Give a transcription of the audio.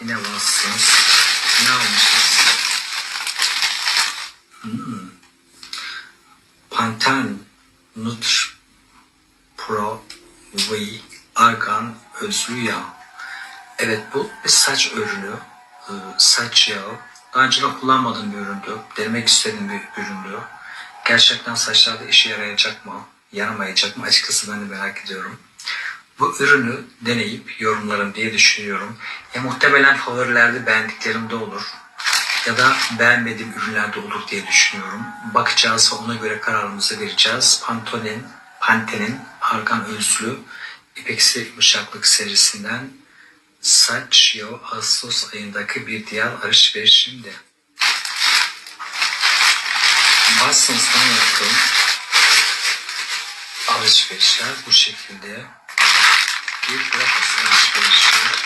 Yine Watsons. Ne almışız? Hmm. Pantene Nutri Pro V Argan Özlü Yağ. Evet bu bir saç ürünü. Ee, Saç yağı. Daha önce de kullanmadığım bir üründü. Denemek istediğim bir üründü. Gerçekten saçlarda işe yarayacak mı? Yaramayacak mı? Açıkçası ben de merak ediyorum. Bu ürünü deneyip yorumlarım diye düşünüyorum. Ya muhtemelen favorilerde beğendiklerim de olur. Ya da beğenmediğim ürünler de olur diye düşünüyorum. Bakacağız ona göre kararımızı vereceğiz. Pantone'nin Pantene'in argan ölçülü ipeksi yumuşaklık serisinden saç yağı Ağustos ayındaki bir diğer alışverişimdi. Watsons'tan yaptığım alışverişler bu şekilde cualquier